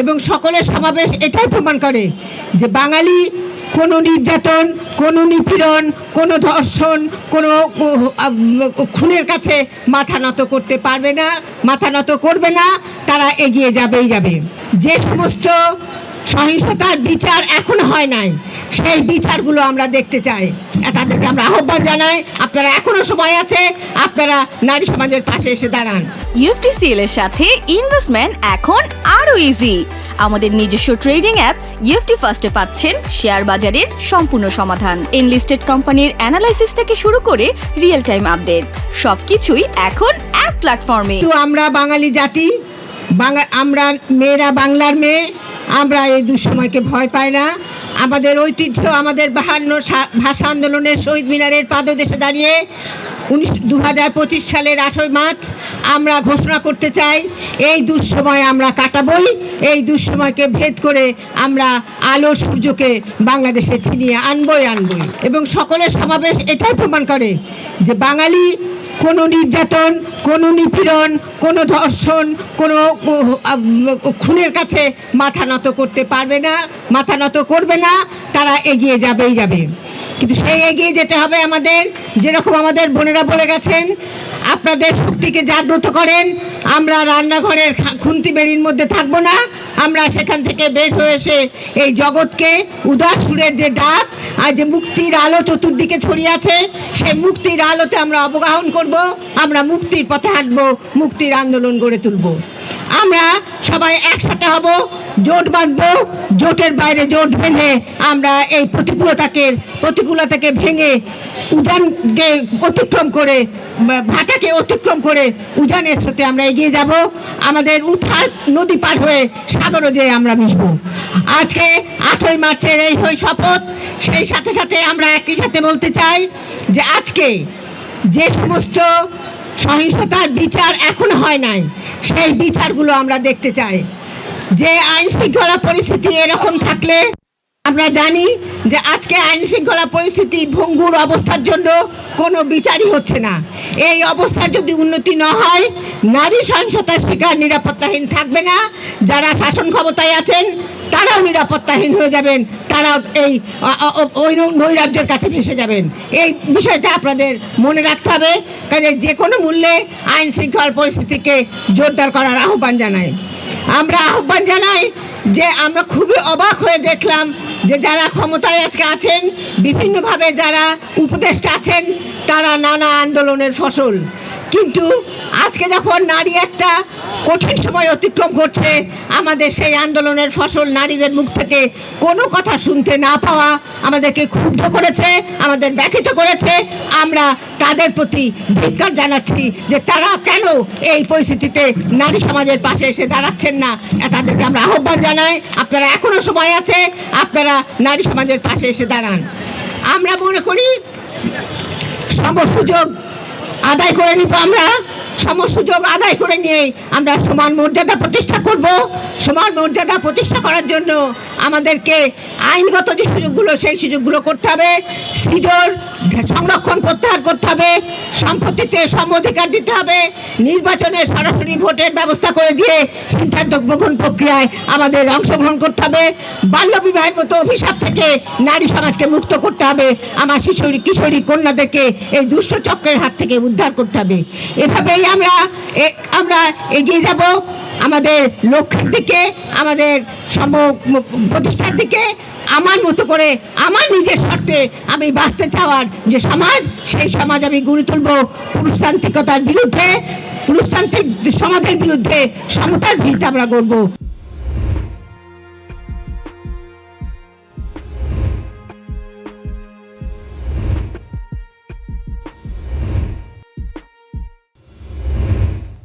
এবং সকলের সমাবেশ এটাই প্রমাণ করে যে বাঙালি কোনো নির্যাতন, কোনো নিপীড়ন, কোনো ধর্ষণ, কোনো খুনের কাছে মাথা নত করতে পারবে না, মাথা নত করবে না, তারা এগিয়ে যাবেই যাবে। যে সমস্ত সহিংসতার বিচার এখন হয় নাই সেই বিচারগুলো আমরা দেখতে চাই। তাদেরকে আমরা আহ্বান জানাই আপনারা এখনও সময় আছে আপনারা নারী সমাজের পাশে এসে দাঁড়ান। ইউএফটিসিএল এর সাথে ইনভেস্টমেন্ট এখন আরও ইজি আমাদের নিজস্ব ট্রেডিং অ্যাপ ইউএফটি ফার্স্টে পাচ্ছেন শেয়ার বাজারের সম্পূর্ণ সমাধান। এনলিস্টেড কোম্পানির অ্যানালাইসিস থেকে শুরু করে রিয়েল টাইম আপডেট সবকিছুই এখন এক প্ল্যাটফর্মে কিন্তু আমরা বাঙালি জাতি আমরা মেয়েরা বাংলার মেয়ে আমরা এই দুঃসময়কে ভয় পাই না। আমাদের ঐতিহ্য, আমাদের বাহান্ন ভাষা আন্দোলনের শহীদ মিনারের পাদদেশে দাঁড়িয়ে উনিশ দু সালের আঠই মার্চ আমরা ঘোষণা করতে চাই, এই দুঃসময় আমরা কাটাবই, এই দুঃসময়কে ভেদ করে আমরা আলোর সূর্যকে বাংলাদেশে ছিনিয়ে আনবই আনবই। এবং সকলের সমাবেশ এটাই প্রমাণ করে যে বাঙালি কোনো নির্যাতন, কোনো নিপীড়ন, কোনো ধর্ষণ, কোনো খুনের কাছে মাথা নত করতে পারবে না, মাথা নত করবে না, তারা এগিয়ে যাবেই যাবে। কিন্তু সেই এগিয়ে যেতে হবে আমাদের, যেরকম আমাদের বোনেরা বলে গেছেন, আপনাদের শক্তিকে জাগ্রত করেন, আমরা রান্নাঘরের খুন্তি বেড়ির মধ্যে থাকব না, আমরা সেখান থেকে বের হয়ে এসে এই জগৎকে উদাস সুরের যে ডাক আর যে মুক্তির আলো চতুর্দিকে ছড়িয়ে আছে, সেই মুক্তির আলোতে আমরা অবগাহন করব, আমরা মুক্তির পথে হাঁটবো, মুক্তির আন্দোলন গড়ে তুলব। আমরা সবাই একসাথে হব জোট বাঁধবো, জোটের বাইরে জোট বেঁধে আমরা এই প্রতিকূলতাকে প্রতিকূলতাকে ভেঙে উজানকে অতিক্রম করে, ভাটাকে অতিক্রম করে উজানের সাথে আমরা এগিয়ে যাব। আমাদের উঠার নদী পার হয়ে সাগরও যেয়ে আমরা মিশবো। আজকে আটই মার্চের এই হই শপথ, সেই সাথে সাথে আমরা একই সাথে বলতে চাই যে আজকে যে সমস্ত সহিংসতার বিচার এখন হয় নাই, সেই বিচারগুলো আমরা দেখতে চাই। যে আইন শৃঙ্খলা পরিস্থিতি এরকম থাকলে আমরা জানি যে আজকে আইন শৃঙ্খলা পরিস্থিতি ভঙ্গুর অবস্থার জন্য কোনো বিচারই হচ্ছে না। এই অবস্থার যদি উন্নতি না হয়, নারী সহিংসতার শিকার নিরাপত্তাহীন থাকবে না। যারা শাসন ক্ষমতায় আছেন, তারাও নিরাপত্তাহীন হয়ে যাবেন। তারাও এই ওই নৈরাজ্যের কাছে ভেসে যাবেন। এই বিষয়টা আপনাদের মনে রাখতে হবে। কাজে যে কোনো মূল্যে আইন শৃঙ্খলা পরিস্থিতিকে জোরদার করার আহ্বান জানাই। আমরা আহ্বান জানাই যে আমরা খুবই অবাক হয়ে দেখলাম যে যারা ক্ষমতায় আজকে আছেন, বিভিন্নভাবে যারা উপদেষ্টা আছেন, তারা নানা আন্দোলনের ফসল। কিন্তু আজকে যখন নারী একটা কঠিন সময় অতিক্রম করছে, আমাদের সেই আন্দোলনের ফসল নারীদের মুখ থেকে কোনো কথা শুনতে না পাওয়া আমাদেরকে ক্ষুব্ধ করেছে, আমাদের ব্যথিত করেছে। আমরা তাদের প্রতি ধিক্কার জানাচ্ছি যে তারা কেন এই পরিস্থিতিতে নারী সমাজের পাশে এসে দাঁড়াচ্ছেন না। তাদেরকে আমরা আহ্বান জানাই। আপনারা এখনও সময় আছে, আপনারা নারী সমাজের পাশে এসে দাঁড়ান। আমরা মনে করি সম সুযোগ আদায় করে নিব আমরা। সম সুযোগ আদায় করে নিয়ে আমরা সমান মর্যাদা প্রতিষ্ঠা করব। সমান মর্যাদা প্রতিষ্ঠা করার জন্য আমাদেরকে আইনগত যে সুযোগগুলো, সেই সুযোগগুলো করতে হবে। সিডর সংরক্ষণ প্রত্যাহার করতে হবে, সম্পত্তিতে সম অধিকার দিতে হবে, নির্বাচনে সরাসরি ভোটের ব্যবস্থা করে দিয়ে সিদ্ধান্ত গ্রহণ প্রক্রিয়ায় আমাদের অংশগ্রহণ করতে হবে, বাল্য বিবাহের মতো অভিশাপ থেকে নারী সমাজকে মুক্ত করতে হবে, আমার শিশুরি, কিশোরী কন্যাদেরকে এই দুষ্ট চক্রের হাত থেকে উদ্ধার করতে হবে। এভাবেই আমরা আমরা এগিয়ে যাব। আমাদের লক্ষ্যের দিকে আমাদের সম প্রতিষ্ঠার দিকে আমার মতো করে, আমার নিজের শর্তে আমি বাঁচতে চাওয়ার যে সমাজ, সেই সমাজ আমি গড়ে তুলব। পুরুষতান্ত্রিকতার বিরুদ্ধে, পুরুষতান্ত্রিক সমাজের বিরুদ্ধে সমতার ভিত আমরা গড়বো।